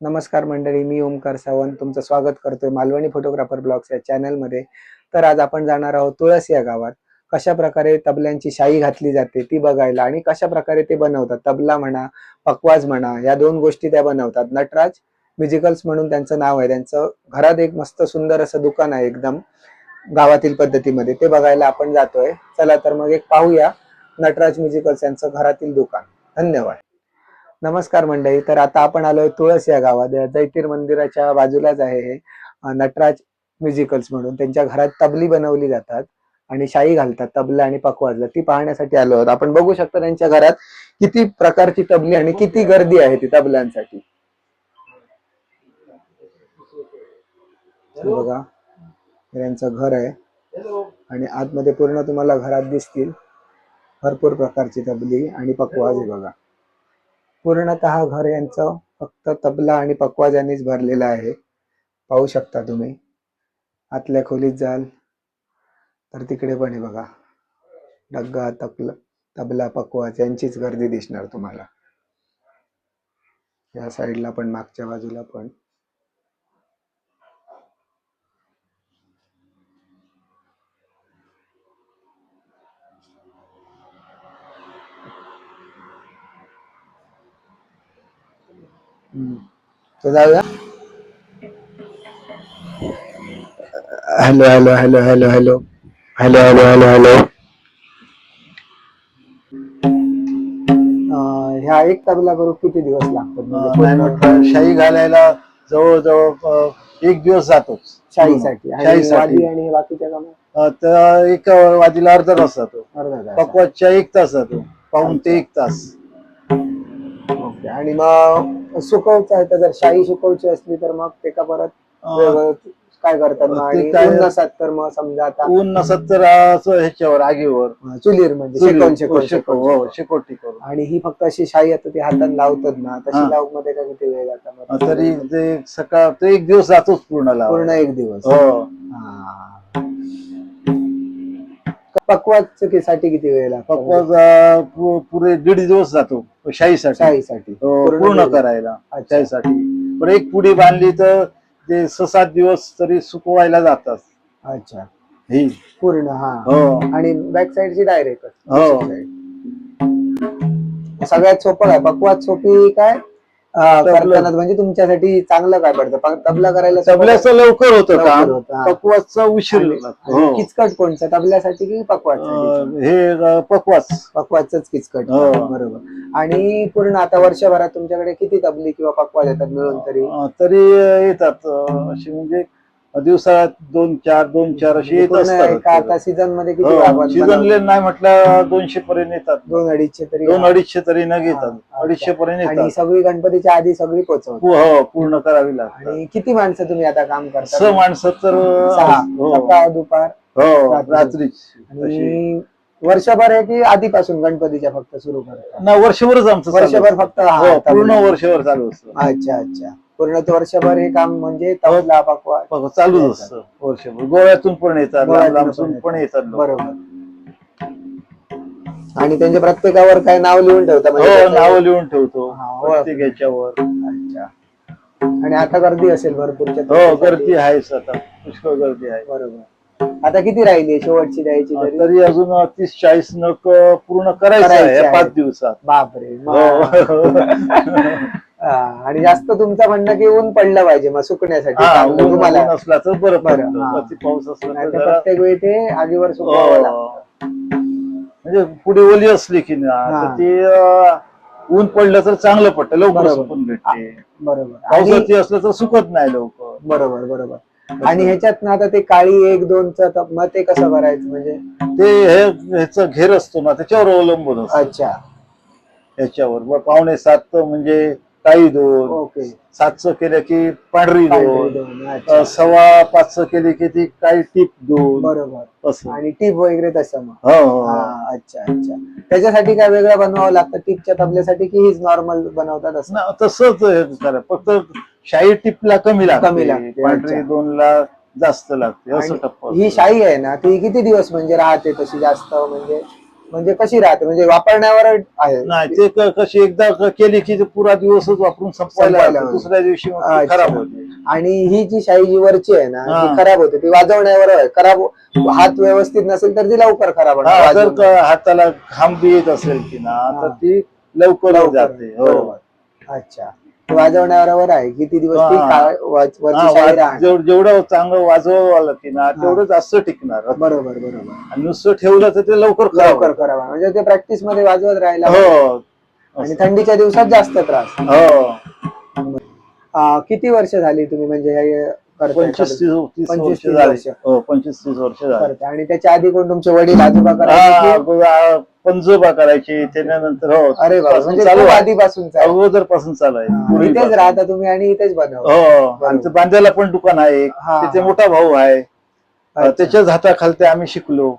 नमस्कार मंडळी मी ओमकार सावंत. तुमचं स्वागत करतोय मालवणी फोटोग्राफर ब्लॉग्स या चॅनलमध्ये. तर आज आपण जाणार आहोत तुळस या गावात. कशा प्रकारे तबल्यांची शाई घातली जाते ती बघायला आणि कशा प्रकारे ते बनवतात. तबला म्हणा पकवाज म्हणा या दोन गोष्टी त्या बनवतात. नटराज म्युझिकल्स म्हणून त्यांचं नाव आहे. त्यांचं घरात एक मस्त सुंदर असं दुकान आहे एकदम गावातील पद्धतीमध्ये. ते बघायला आपण जातोय. चला तर मग एक पाहूया नटराज म्युझिकल्स यांचं घरातील दुकान. धन्यवाद. नमस्कार मंडळी तर आता आपण आलोय तुळस या गावात. जैतीर मंदिराच्या बाजूलाच आहे हे नटराज म्युझिकल्स म्हणून. त्यांच्या घरात तबली बनवली जातात आणि शाई घालतात तबला आणि पकवाजला. ती पाहण्यासाठी आलो आहोत. आपण बघू शकतो त्यांच्या घरात किती प्रकारची तबली आणि किती गर्दी आहे ती तबल्यांसाठी. बघा यांचं त्यांचं घर आहे आणि आतमध्ये पूर्ण तुम्हाला घरात दिसतील भरपूर प्रकारची तबली आणि पकवाज आहे बघा. पूर्णतः घर यांचं फक्त तबला आणि पकवाज यांनीच भरलेलं आहे. पाहू शकता तुम्ही. आतल्या खोलीत जाल. तर तिकडे पण आहे बघा. डग्गा तबला तबला पकवाज यांचीच गर्दी दिसणार तुम्हाला. या साईडला पण मागच्या बाजूला पण. तर जाऊया. Hello hello hello hello hello. Hello hello hello hello. ह्या एक तबला करू किती दिवस लागतात? म्हणजे नाही पूर्ण म्हटलं शाई घालायला जवळजवळ अ, एक दिवस जातोच शाहीसाठी. आणि शाहीसाठी. वादी आणि बाकीच्या कामात अ, तर एक वादीला अर्धा तास जातो. अर्धा तास. पकवाजच्या एक तास जातो. पाऊन ते एक तास. ओके. आणि मग सुकवचं आहे तर जर शाही सुकवची असली तर मग ते का परत काय करतात मग? ते आणि काय- ऊन नसत तर मग समजा आता ऊन नसत तर असं ह्याच्यावर आगीवर. चुलीर म्हणजे शेकवून शेकवून शेको शेकवून हो शेकोटी करून. आणि ही फक्त अशी शाई आता ती हातात लावतात ना तशी हा. लावूकमध्ये का किती वेळ जाता? अ, मग? तरी ते सकाळ ते एक दिवस जातोच पूर्ण. पूर्ण एक दिवस. हो. हा. पकवाजसाठी किती वेळ लागतो पकवाज पुरे दीड दिवस जातो. शाईसाठी शाहीसाठी. हो, पूर्ण. करायला. त्यासाठी पण एक पुडी बांधली तर ते सात दिवस तरी सुकवायला जातात. अच्छा. ही. पूर्ण हा. हो. आणि बॅक साईडची डायरेक्ट हो. सगळ्यात सोपं काय? पकवाज सोपी काय. करताना म्हणजे तुमच्यासाठी चांगलं काय पडतं? तबला करायला तबल्याचं लवकर होतं. पकवाजचा उशीर हो. किचकट कोणचं तबल्यासाठी की पकवाज अं, हे अं, पकवाज पकवाजच किचकट. हो. बरोबर. आणि पूर्ण आता वर्षभरात तुमच्याकडे किती तबली किंवा पकवाज येतात मिळून तरी? तरी येतात अशी म्हणजे दिवसात दोन चार दोन चार अशी येत पूर्ण एका आता असतात सीझनमध्ये किती हो, सीझनले बनवतो? नाही म्हटलं दोनशे पर्यंत येतात. दोन अडीचशे तरी दोन अडीचशे तरी न घेतात. हा, अडीचशे पर्यंत आणि येतात. सगळी गणपतीच्या आधी सगळी पोहोचवतात. पू- हो पूर्ण करावी लागतात. आणि किती माणसं तुम्ही आता काम स करता माणसं तर सहा. हो. सकाळ दुपार हो रात्री. रात्रीच. अशी. आणि वर्षभर आहे की आधीपासून गणपतीच्या फक्त सुरू करता? ना वर्षभरच आमचं चालू वर्षभर असतं. फक्त हा हो, पूर्ण. वर्षभर चालू असतं. अच्छा अच्छा. पूर्ण ते वर्षभर हे काम म्हणजे पकवाज बघ, चालूच असतं. वर्षभर. गोव्यातून पण येतात लांब गोव्यातून लांबून पण येतात लोक. बरोबर. आणि त्यांच्या प्रत्येकावर काय नाव लिहून ठेवता म्हणजे हो त्याचं- नाव लिहून ठेवतो. हा, हो. प्रत्येक याच्यावर अच्छा. आणि आता गर्दी असेल भरपूर हो गर्दी आहेच आता. पुष्कळ गर्दी आहे. बरोबर. आता किती राहिली शेवटची द्यायची तरी? तरी अजून तीस चाळीस नक पूर्ण करायचं करायचे आहे या आहे. पाच दिवसात. बापरे. हा, आणि जास्त तुमचं म्हणणं की ऊन पडलं पाहिजे मग सुकण्यासाठी हा, चांगलं ऊन तुम्हाला ऊन असला तर बरं बरं, पडतं. हा. अति पाऊस असला तर नाहीतर जरा प्रत्येक वेळी ते आगीवर सुकवावं हो. म्हणजे पुढे ओली असली की ना हा. तर ती अं, ऊन पडलं तर चांगलं पडतं लवकर बरोबर. सुकून भेटते बरोबर आणि पावसाची असलं तर सुकत नाही लवकर बरोबर बरोबर आणि ह्याच्यात ना आता ते काळी एक दोनच मग ते कसं करायचं म्हणजे ते हे ह्याचं घेर असतो ना त्याच्यावर अवलंबून असतं अच्छा ह्याच्यावर मग पावणे सात म्हणजे काळी दोन ओके. सातचं केलं की पांढरी दोन दोन. सव्वा पाचचं केली की ती काळी टीप दोन. बरोबर. आणि टीप वगैरे तसं मग? हो हो. अच्छा अच्छा. त्याच्यासाठी काय वेगळं बनवावं लागतं? टीपच्या तबल्यासाठी की हीच नॉर्मल बनवतात असं? ना, तसंच हे फक्त शाही टिपला कमी लागते. कमी लागते, पांढरी अच्छा. दोनला जास्त लागते. असं ही शाई आहे ना ती किती दिवस म्हणजे राहते तशी जास्त म्हणजे? म्हणजे कशी राहते म्हणजे वापरण्यावर आहे नाही ते क- कशी एकदा क- केली की ते पुरा दिवसच वापरून संपवायला संपवायला लागतं. हवं. दुसऱ्या दिवशी मग ती अच्छा. खराब होते आणि ही जी शाई जी वरची आहे ना हा. ती खराब होते ती वाजवण्यावर आहे खराब हात व्यवस्थित नसेल तर ती लवकर खराब होणार हा, जर. क- हाताला घाम बी येत असेल की ना हा. तर ती लवकर लवकर. जाते हो बरोबर. अच्छा ती वाजवण्यावर आहे. किती दिवस ती हा. हा, राहणार. जेव- जेवढं चांगलं वाजवावं की ना तेवढं जास्त टिकणार. बरोबर बरोबर. आणि नुसतं ठेवलं तर ते लवकर खराब लवकर होतं. होणार. म्हणजे ते प्रॅक्टिसमध्ये वाजवत राहायला हो. आणि थंडीच्या दिवसात जास्त त्रास. हो. आ, किती वर्ष झाली तुम्ही म्हणजे हे करताय? पंचवीस तीस तीस पंचवीस, वर्ष तीस झाली वर्ष. हो पंचवीस तीस वर्ष झाली करताय. आणि त्याच्या आधी कोण तुमचे वडील आजोबा करायचे की- अगोदर, आ, पंजोबा करायचे त्याच्यानंतर हो अरे बाबा म्हणजे चालू खूप आहे. आधीपासूनच आहे. अगोदरपासून चालू आहे हा, पूर्वीपासून. इथेच राहता तुम्ही आणि इथेच बनव हो आमचं बांद्याला पण दुकान आहे. हा. तिथे मोठा भाऊ आहे अ, त्याच्याच हाताखालते आम्ही शिकलो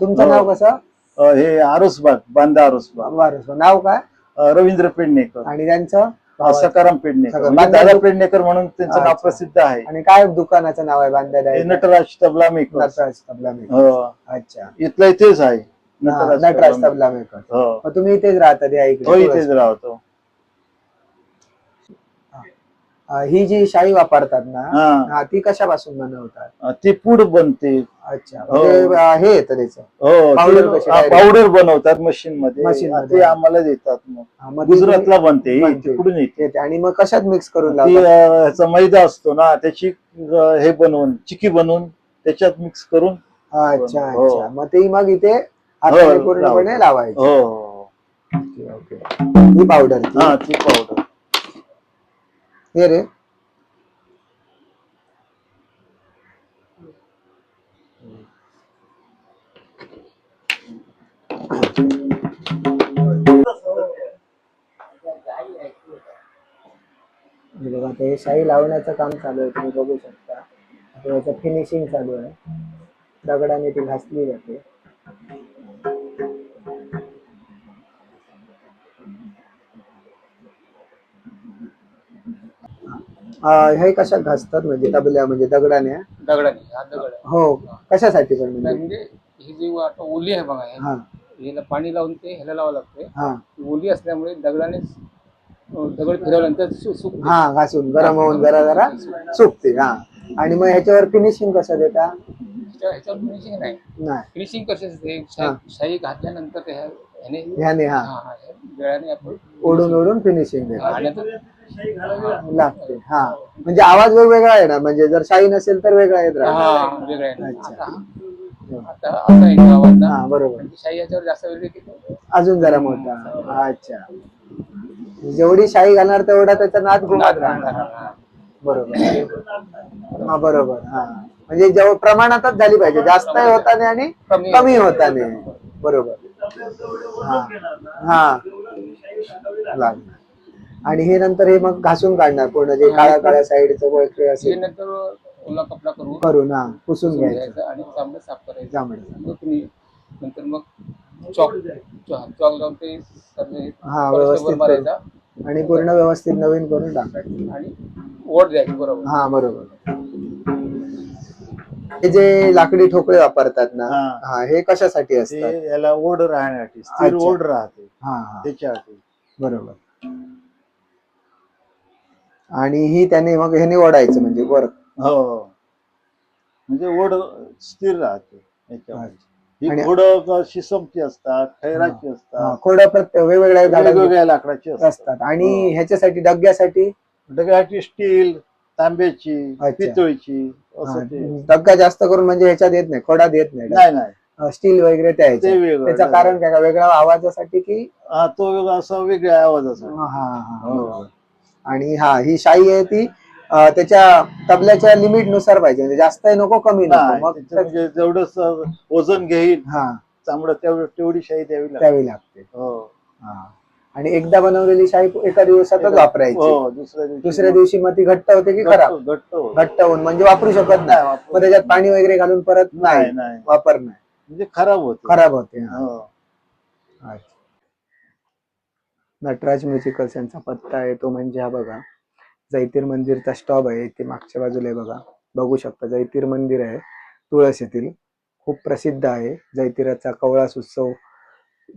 तुमचं हो. नाव कसं अ, हे आरोसबाग बांदा आरोसबाग बरं नाव काय अ, रवींद्र पेडणेकर आणि त्यांचं सकाराम पेडणेकर. सकाराम. म्हणजे दादा पेडणेकर म्हणून त्यांचं नाव अच्छा. प्रसिद्ध आहे. आणि काय दुकानाचं नाव आहे हे नटराज तबला मेकर नटराज तबला मेकर हो. अच्छा. इथलं इथेच आहे. हा, नटराज तबला मेकर. हो. मग तुम्ही इथेच राहता त्या इकडे हो इथेच राहतो. ही जी शाई वापरतात ना हा हा, ती कशापासून बनवतात ती पूड बनते अच्छा हो. म्हणजे अं, हे येतं त्याचं हो Powder कशी direct? पावडर बनवतात मशीन मध्ये Machine अ, मध्ये. ते आम्हाला देतात मग हा, मग ती गुजरातला बनते बनते. तिकडून येते येते. आणि मग कशात मिक्स करून ती लावतात अ, ह्याचा मैदा असतो ना त्याची अ, हे बनवून चिकी बनवून त्याच्यात मिक्स करून अच्छा हो. अच्छा मग ते मग इथे हाताने हो, पूर्णपणे. लावायचे हो हो ओके ओके ही पावडर हा ती पावडर हे रे. बघा हे शाई लावण्याचं काम चालू आहे तुम्ही बघू शकता. याचं फिनिशिंग चालू आहे. दगडाने ती घासली जाते हे कशा घासतात? म्हणजे तबल्या म्हणजे दगडाने दगडाने हा दगड. आहे. हो. कशासाठी पण म्हणजे? म्हणजे ही जी आता ओली आहे बघा हा ह्याला पाणी लावून ते ह्याला लावावं लागते हा. ओली असल्यामुळे दगडाने दगड फिरवल्यानंतर सु- सुक हा घासून गरम होऊन जरा जरा सुकते हा. आणि मग ह्याच्यावर फिनिशिंग कसं देता? ह्याच्या- ह्याच्यावर फिनिशिंग नाही. नाही. फिनिशिंग कशी असते? हा. शाई शाई घातल्यानंतर ते ह्या- ह्याने ह्याने हा. हा, हा, ह्या गळ्याने आपण ओढून ओढून फिनिशिंग देता आणि आता- लागते हा. म्हणजे आवाज वेगवेगळा येणार म्हणजे जर शाई नसेल तर वेगळा येत राहणार. हा वेगळं आहे अच्छा. आता आता आता येतो आवाज ना हा बरोबर. याच्यावर जास्त वेळ तो- अजून जरा मोठा. अच्छा. जेवढी शाई घालणार तेवढा त्याचा नाद घुमत राहणार. बरोबर. हा बरोबर हा. म्हणजे जेव्हा प्रमाणातच झाली पाहिजे. जास्त होता नाही आणि कमी- कमी होता नाही बरोबर. हा. हा. लागणार. आणि हे नंतर हे मग घासून काढणार पूर्ण जे काळ्या काळ्या साईडचं वगैरे हे असेल. नंतर ओला कपडा करून करून हा पुसून पुसून घ्यायचं. घ्यायचं आणि चांगलं साफ करायचं. जांभळं मग तुम्ही नंतर मग चॉक चॉक लावून ते सगळे हा, परत व्यवस्थित मारायचा आणि पूर्ण व्यवस्थित नवीन करून टाकायचं आणि ओढ द्यायची बरोबर. हा बरोबर. हे जे लाकडी ठोकळे वापरतात ना हा. हा हे कशासाठी असतात? ते याला ओढ राहण्यासाठी स्थिर अच्छा. ओढ राहते हा हा. त्याच्यासाठी. बरोबर. आणि ही त्याने मग ह्याने ओढायचं म्हणजे वर. हो म्हणजे ओढ स्थिर राहते याच्यामध्ये. आणि- ही असतात खैराची असतात. खोड वेगवेगळ्या झाडांची वेगवेगळ्या लाकडाची असतात. असतात. आणि हो. ह्याच्यासाठी डग्ग्यासाठी? डग्याची स्टील तांब्याची अच्छा. पितळीची हा, असं ते. डग्गा जास्त करून म्हणजे ह्याच्यात येत नाही खोडात येत नाही. नाही नाही. स्टील वगैरे त्या ते ह्याच्यात. वेगळं त्याचं कारण काय का वेगळ्या आवाजासाठी की? हा, तो वेगळा असा वेगळ्या आवाजाचा हा हा हा. हो. आणि हा ही शाई आहे ती त्याच्या तबल्याच्या लिमिटनुसार पाहिजे म्हणजे जास्त नको कमी नको. मग म्हणजे जेवढं वजन घेईल हा. चांगलं तेवढं तेवढी शाही द्यावी लागते. द्यावी लागते. हो. हा. आणि एकदा बनवलेली शाई एका दिवसातच वापरायची. हो दुसऱ्या दिवशी मग ती घट्ट होते की खराब? घट्ट होऊन. म्हणजे वापरू शकत नाही. मग त्याच्यात पाणी वगैरे घालून परत नाही वापर नाही. म्हणजे खराब होते. खराब होते. अच्छा. नटराज म्युझिकल्स यांचा पत्ता आहे. तो म्हणजे हा बघा. जैतीर मंदिरचा स्टॉप आहे. ते मागच्या बाजूला आहे बघा. बघू शकता जैतीर मंदिर आहे. तुळस येथील. खूप प्रसिद्ध आहे. जैतिराचा कवळास उत्सव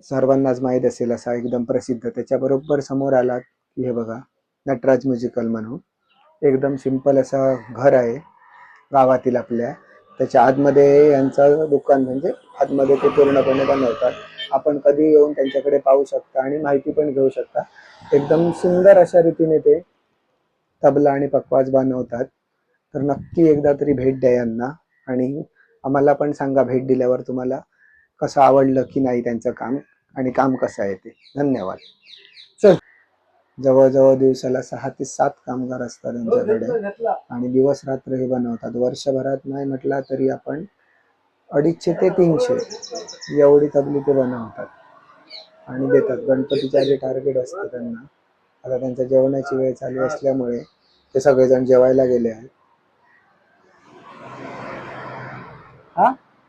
सर्वांनाच माहीत असेल असा एकदम प्रसिद्ध. त्याच्याबरोबर समोर आला की हे बघा नटराज म्युझिकल म्हणून. एकदम सिंपल असं घर आहे. गावातील आपल्या. त्याच्या आतमध्ये यांचं दुकान म्हणजे आतमध्ये ते पूर्णपणे बनवतात. आपण कधी येऊन त्यांच्याकडे पाहू शकता आणि माहिती पण घेऊ शकता. एकदम सुंदर अशा रीतीने ते तबला आणि पकवाज बनवतात. तर नक्की एकदा तरी भेट द्या यांना. आणि आम्हाला पण सांगा भेट दिल्यावर तुम्हाला कसं आवडलं की नाही त्यांचं काम आणि काम कसं आहे ते. धन्यवाद. चल. जवळजवळ दिवसाला सहा ते सात कामगार असतात त्यांच्याकडे आणि दिवस रात्र हे बनवतात. वर्षभरात नाही म्हटला तरी आपण अडीचशे ते तीनशे एवढी तबली ते बनवतात. आणि देतात. गणपतीच्या जे टार्गेट असतं त्यांना. आता त्यांच्या जेवणाची वेळ चालू असल्यामुळे ते सगळेजण जेवायला गेले आहेत. हा?